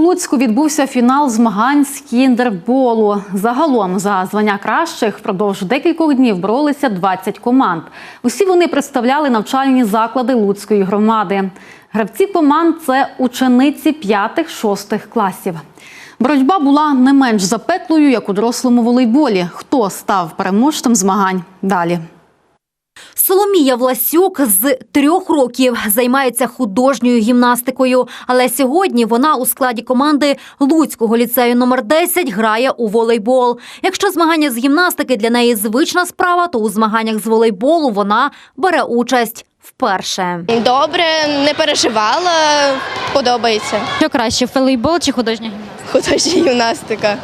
Луцьку відбувся фінал змагань з кіндерболу. Загалом за звання кращих впродовж декількох днів боролися 20 команд. Усі вони представляли навчальні заклади Луцької громади. Гравці команд це учениці 5-6 класів. Боротьба була не менш запеклою, як у дорослому волейболі. Хто став переможцем змагань? Далі. Соломія Власюк з трьох років займається художньою гімнастикою, але сьогодні вона у складі команди Луцького ліцею номер 10 грає у волейбол. Якщо змагання з гімнастики для неї звична справа, то у змаганнях з волейболу вона бере участь вперше. Добре, не переживала, подобається. Що краще, волейбол чи художня гімнастика? Художня гімнастика.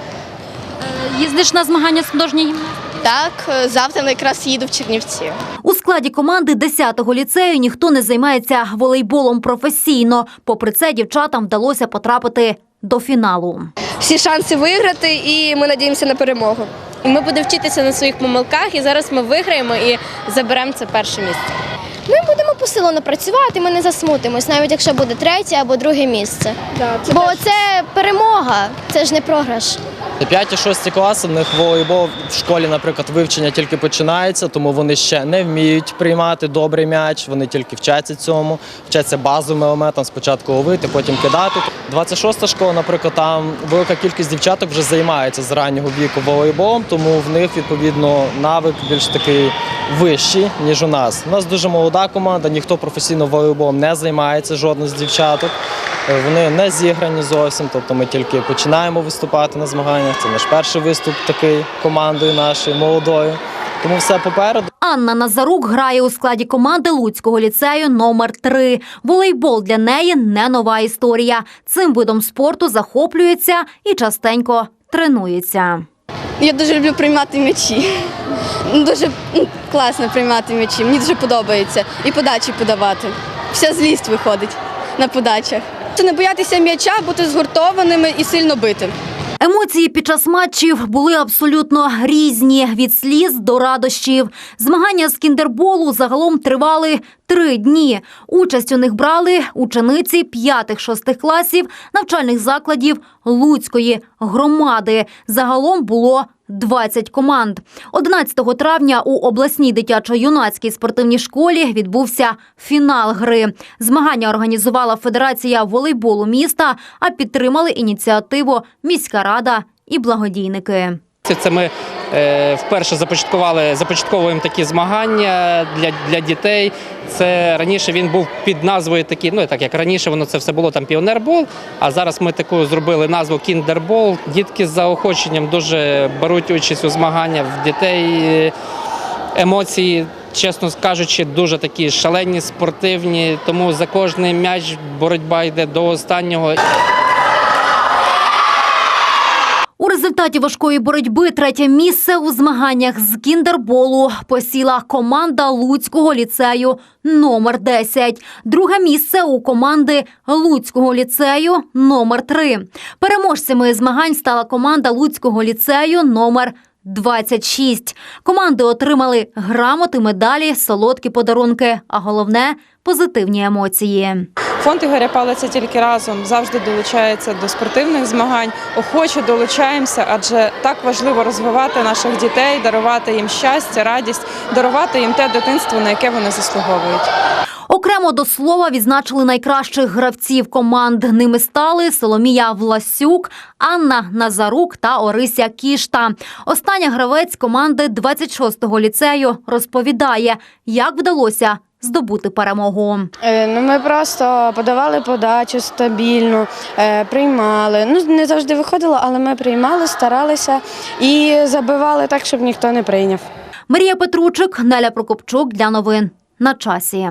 Їздиш на змагання з художньої гімнастики? Так, завтра якраз їду в Чернівці. У складі команди 10-го ліцею ніхто не займається волейболом професійно. Попри це, дівчатам вдалося потрапити до фіналу. Всі шанси виграти, і ми надіємося на перемогу. Ми будемо вчитися на своїх помилках, і зараз ми виграємо і заберемо це перше місце. Ми будемо посилено працювати, ми не засмутимось, навіть якщо буде третє або друге місце. Бо це перемога, це ж не програш. П'яті, шості класи, в них волейбол в школі, наприклад, вивчення тільки починається, тому вони ще не вміють приймати добрий м'яч, вони тільки вчаться цьому, вчаться базовим елементам, спочатку ловити, потім кидати. 26-та школа, наприклад, там велика кількість дівчаток вже займається з раннього віку волейболом, тому в них відповідно навик більш такий вищий, ніж у нас. У нас дуже молода команда, ніхто професійно волейболом не займається, жодна з дівчаток. Е, Вони не зіграні зовсім, тобто ми тільки починаємо виступати на змаганнях. Це наш перший виступ такий командою нашою молодою. Тому все попереду. Анна Назарук грає у складі команди Луцького ліцею номер 3 Волейбол для неї не нова історія. Цим видом спорту захоплюється і частенько тренується. Я дуже люблю приймати м'ячі. Дуже ну, класно приймати м'ячі. Мені дуже подобається. І подачі подавати. Вся злість виходить на подачах. Це не боятися м'яча, бути згуртованими і сильно бити. Емоції під час матчів були абсолютно різні від сліз до радощів. Змагання з кіндерболу загалом тривали три дні. Участь у них брали учениці 5-6 класів навчальних закладів Луцької громади. Загалом було 20 команд. 11 травня у обласній дитячо-юнацькій спортивній школі відбувся фінал гри. Змагання організувала Федерація волейболу міста, а підтримали ініціативу міська рада і благодійники. Це- ми вперше започаткували, започатковуємо такі змагання для, для дітей. Це раніше він був під назвою такі, ну так як раніше воно це все було там піонербол. А зараз ми таку зробили назву кіндербол. Дітки з заохоченням дуже беруть участь у змаганнях в дітей. е, Емоції, чесно кажучи, дуже такі шалені, спортивні. Тому за кожний м'яч боротьба йде до останнього. У результаті важкої боротьби третє місце у змаганнях з кіндерболу посіла команда Луцького ліцею номер 10. Друге місце у команди Луцького ліцею номер 3. Переможцями змагань стала команда Луцького ліцею номер 26. Команди отримали грамоти, медалі, солодкі подарунки, а головне позитивні емоції. Фонд Ігоря Палиця тільки разом завжди долучається до спортивних змагань. Охоче долучаємося, адже так важливо розвивати наших дітей, дарувати їм щастя, радість, дарувати їм те дитинство, на яке вони заслуговують. Окремо до слова відзначили найкращих гравців команд. Ними стали Соломія Власюк, Анна Назарук та Орися Кішта. Остання гравець команди 26-го ліцею розповідає, як вдалося здобути перемогу. Е, Ну, ми просто подавали подачу стабільно, е, приймали. Ну, не завжди виходило, але ми приймали, старалися і забивали так, щоб ніхто не прийняв. Марія Петручик, Неля Прокопчук для новин на часі.